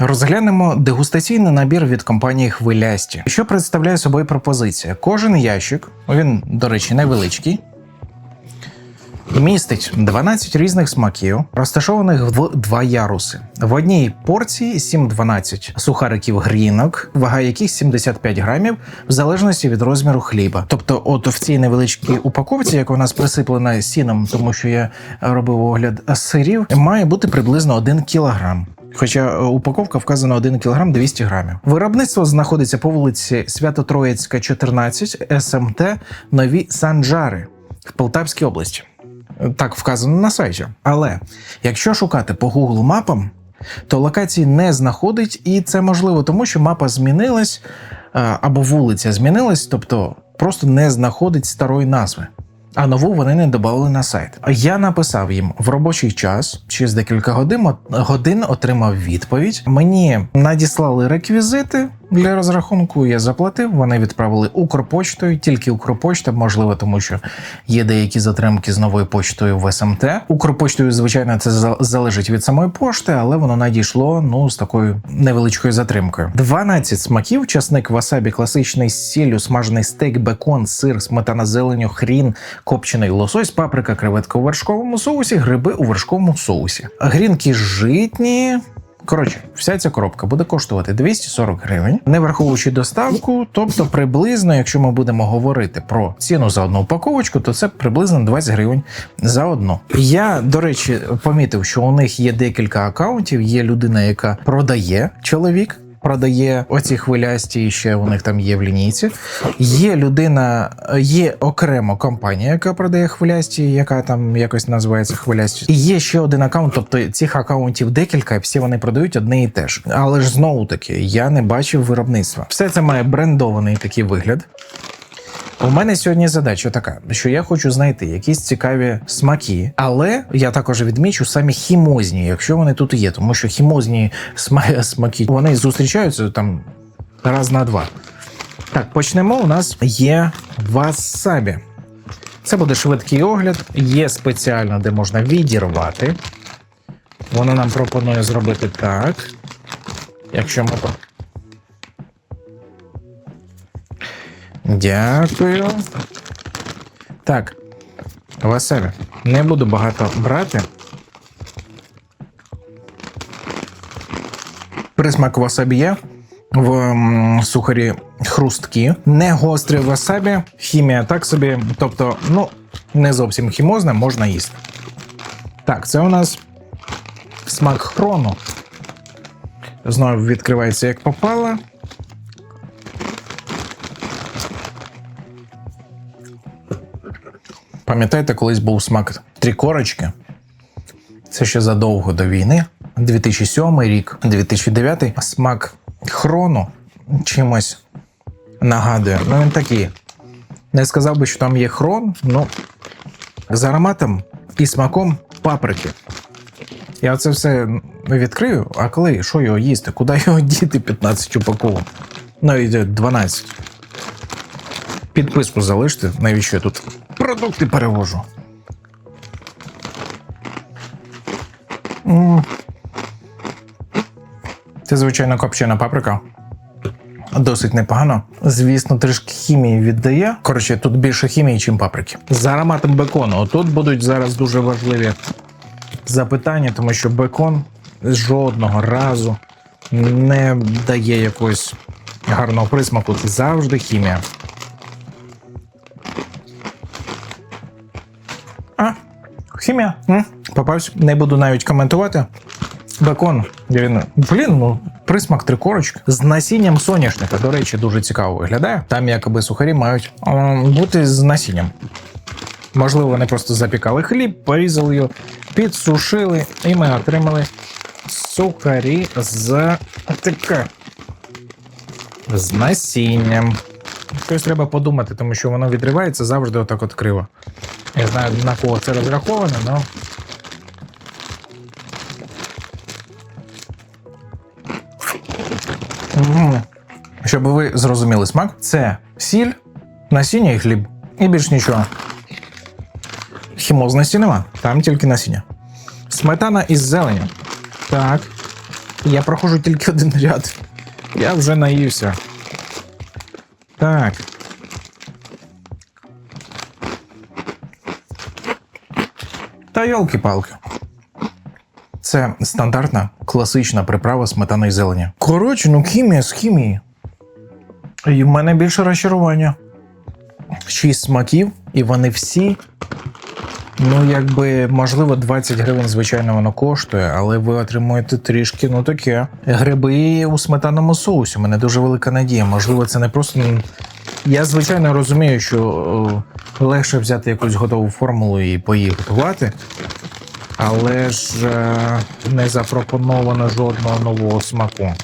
Розглянемо дегустаційний набір від компанії Хвилясті, що представляє собою пропозиція. Кожен ящик, він, до речі, невеличкий, містить 12 різних смаків, розташованих в два яруси. В одній порції 7-12 сухариків грінок, вага яких 75 грамів, в залежності від розміру хліба. Тобто, от в цій невеличкій упаковці, яка у нас присиплена сіном, тому що я робив огляд сирів, має бути приблизно 1 кілограм. Хоча е, упаковка вказана 1 кг 200 грамів. Виробництво знаходиться по вулиці Свято-Троїцька, 14, СМТ Нові Санджари в Полтавській області. Так вказано на сайті. Але якщо шукати по Google мапам, то локації не знаходить, і це можливо тому, що мапа змінилась е, або вулиця змінилась, тобто просто не знаходить старої назви. А нову вони не додали на сайт. Я написав їм в робочий час, через декілька годин, годин отримав відповідь. Мені надіслали реквізити для розрахунку. Я заплатив. Вони відправили Укрпочтою, тільки Укрпочта, можливо, тому що є деякі затримки з новою почтою в СМТ. Укрпочтою, звичайно, це залежить від самої пошти, але воно надійшло ну з такою невеличкою затримкою. 12 смаків: часник, васабі, класичний з сіллю, смажений стейк, бекон, сир, сметана зеленю, хрін, копчений лосось, паприка, креветка у вершковому соусі, гриби у вершковому соусі. Грінки житні. Коротше, вся ця коробка буде коштувати 240 гривень, не враховуючи доставку. Тобто, приблизно, якщо ми будемо говорити про ціну за одну упаковочку, то це приблизно 20 гривень за одну. Я, до речі, помітив, що у них є декілька акаунтів. Є людина, яка продає чоловік. Продає оці хвилясті, ще у них там є в лінійці. Є людина, є окремо компанія, яка продає хвилясті, яка там якось називається хвилясті. І є ще один аккаунт, тобто цих аккаунтів декілька, і всі вони продають одне і те ж. Але ж знову таки, я не бачив виробництва. Все це має брендований такий вигляд. У мене сьогодні задача така, що я хочу знайти якісь цікаві смаки, але я також відмічу самі хімозні, якщо вони тут є, тому що хімозні сма- смаки вони зустрічаються там раз на два. Так, почнемо. У нас є васабі. Це буде швидкий огляд. Є спеціально, де можна відірвати. Воно нам пропонує зробити так. Якщо ми Дякую. Так. Василь, не буду багато брати. Присмак васабі є. В сухарі хрусткі. Не гострий васабі, хімія так собі. Тобто, ну, не зовсім хімозне, можна їсти. Так, це у нас смак хрону. Знову відкривається як попало. Пам'ятаєте, колись був смак трикорочки? Це ще задовго до війни. 2007 рік, 2009 смак хрону чимось нагадує. Ну він такий. Не сказав би, що там є хрон, ну з ароматом і смаком паприки. Я це все відкрию, а коли що його їсти? Куди його діти 15 упаковок? Навіть 12. Підписку залиште, навіщо я тут продукти перевожу. Це, звичайно, копчена паприка. Досить непогано. Звісно, трішки хімії віддає. Коротше, тут більше хімії, ніж паприки. З ароматом бекону. Отут будуть зараз дуже важливі запитання, тому що бекон жодного разу не дає якогось гарного присмаку. Завжди хімія. Хімія. Попався. Не буду навіть коментувати. Бекон. Блін, ну, присмак трикорочки. З насінням соняшника, до речі, дуже цікаво виглядає. Там якоби сухарі мають е, бути з насінням. Можливо, вони просто запікали хліб, порізали його, підсушили, і ми отримали сухарі з таке. З насінням. Щось треба подумати, тому що воно відривається завжди отак от криво. Я знаю, на кого це розраховано, але. Мгм. Щоб ви зрозуміли смак, це сіль, насіння і хліб. І більш нічого. Хімозності нема, там тільки насіння. Сметана із зеленю. Так. Я проходжу тільки один ряд. Я вже наївся. Так. Та йолки-палки. Це стандартна класична приправа сметани і зелені. Коротше, ну хімія з хімії. І в мене більше розчарування. Шість смаків, і вони всі. Ну, якби, можливо, 20 гривень, звичайно, воно коштує, але ви отримуєте трішки, ну таке. Гриби у сметаному соусі. У мене дуже велика надія. Можливо, це не просто. Я, звичайно, розумію, що о, легше взяти якусь готову формулу і поїї готувати. Але ж е, не запропоновано жодного нового смаку.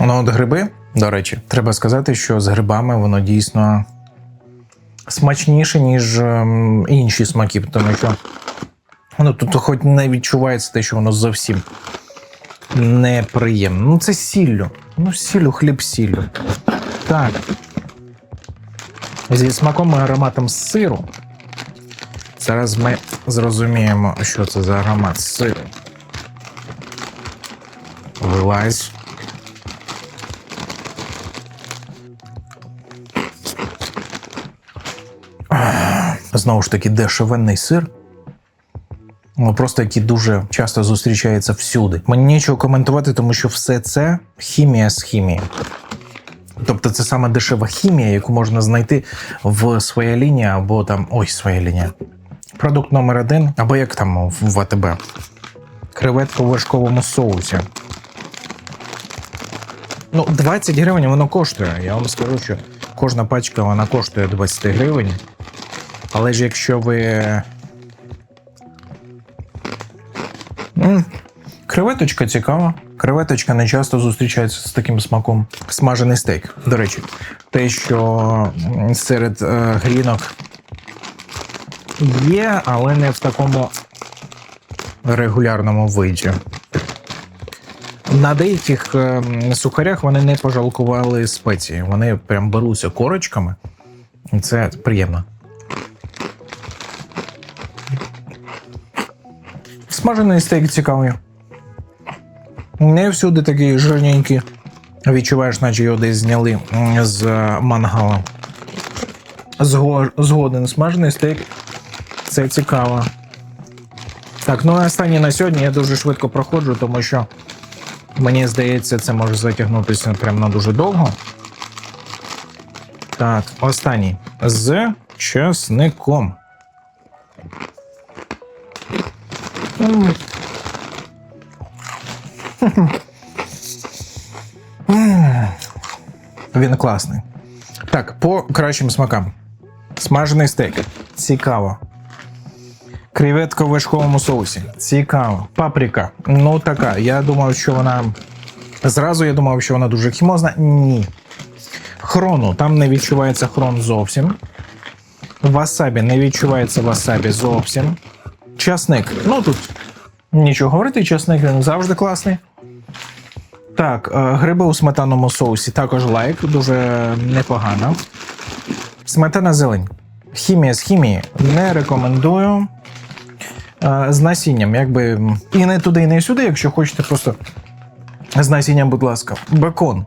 Ну, от гриби, до речі, треба сказати, що з грибами воно дійсно смачніше, ніж ем, інші смаки, тому що ну, тут хоч не відчувається те, що воно зовсім неприємно. Ну, це сіллю. Ну, сіллю, хліб сіллю. Так. Зі смаком і ароматом сиру. Зараз ми зрозуміємо, що це за аромат сиру. Вилазь. Знову ж таки, дешевенний сир. Ну, просто який дуже часто зустрічається всюди. Мені нічого коментувати, тому що все це хімія з хімії. Тобто це саме дешева хімія, яку можна знайти в своя лінія або там. Ой, своя лінія. Продукт номер один, або як там в АТБ. Креветка в вершковому соусі. Ну, 20 гривень воно коштує. Я вам скажу, що кожна пачка вона коштує 20 гривень. Але ж якщо ви. Креветочка цікава. Креветочка не часто зустрічається з таким смаком. Смажений стейк. До речі, те, що серед е, грінок є, але не в такому регулярному виді. На деяких е, сухарях вони не пожалкували спеції. Вони прям беруться корочками. І це приємно. Смажений стейк цікавий. Не всюди такий жирненький. Відчуваєш, наче його десь зняли з е, мангала. Зго- Згоден смажений стейк. Це цікаво. Так, ну і останнє на сьогодні я дуже швидко проходжу, тому що мені здається, це може затягнутися прямо на дуже довго. Так, останній. З часником. Він класний. Так, по кращим смакам. Смажений стейк. Цікаво. Креветка в вершковому соусі. Цікаво. Паприка. Ну така. Я думав, що вона. Зразу я думав, що вона дуже хімозна. Ні. Хрону. Там не відчувається хрон зовсім. Васабі не відчувається васабі зовсім. Часник. Ну тут нічого говорити, часник він завжди класний. Так, е, гриби у сметаному соусі також лайк, дуже непогано. Сметана зелень. Хімія з хімії не рекомендую. Е, З насінням, якби і не туди, і не сюди, якщо хочете просто з насінням, будь ласка. Бекон.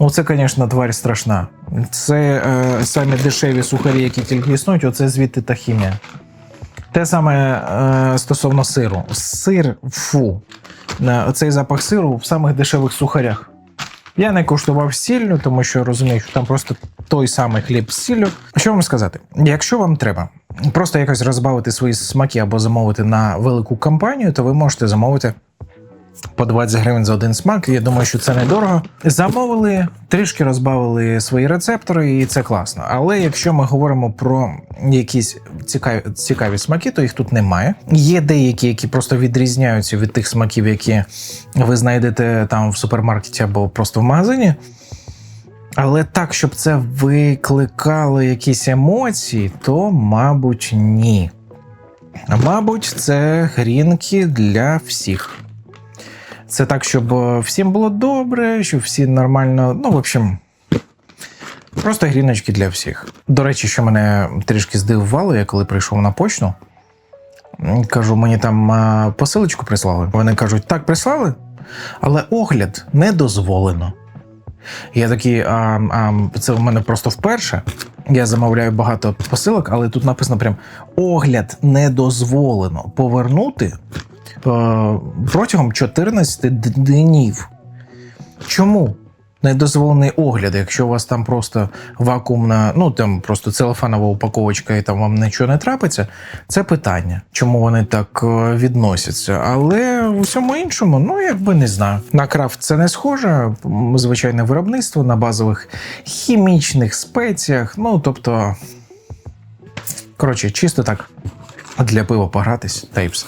Ну, це, звісно, тварь страшна. Це е, самі дешеві сухарі, які тільки існують, оце звідти та хімія. Те саме е, стосовно сиру. Сир фу. Е, Цей запах сиру в самих дешевих сухарях. Я не куштував сіллю, тому що розумію, що там просто той самий хліб з сіллю. Що вам сказати? Якщо вам треба просто якось розбавити свої смаки або замовити на велику компанію, то ви можете замовити по 20 гривень за один смак. Я думаю, що це недорого. Замовили, трішки розбавили свої рецептори, і це класно. Але якщо ми говоримо про якісь цікаві, цікаві смаки, то їх тут немає. Є деякі, які просто відрізняються від тих смаків, які ви знайдете там в супермаркеті або просто в магазині. Але так, щоб це викликало якісь емоції, то, мабуть, ні. Мабуть, це грінки для всіх. Це так, щоб е, всім було добре, щоб всі нормально. Ну, в общем, просто гріночки для всіх. До речі, що мене трішки здивувало, я коли прийшов на почту, Кажу, мені там посилочку прислали. Вони кажуть, так, прислали, але огляд не дозволено. Я такий, а, а, це в мене просто вперше. Я замовляю багато посилок, але тут написано прям огляд не дозволено повернути е, протягом 14 днів. Чому? Недозволений огляд, якщо у вас там просто вакуумна, ну там просто целофанова упаковочка і там вам нічого не трапиться, це питання, чому вони так е, відносяться. Але у всьому іншому, ну якби не знаю. На крафт це не схоже, звичайне виробництво на базових хімічних спеціях. Ну тобто, коротше, чисто так для пива погратись, та й все.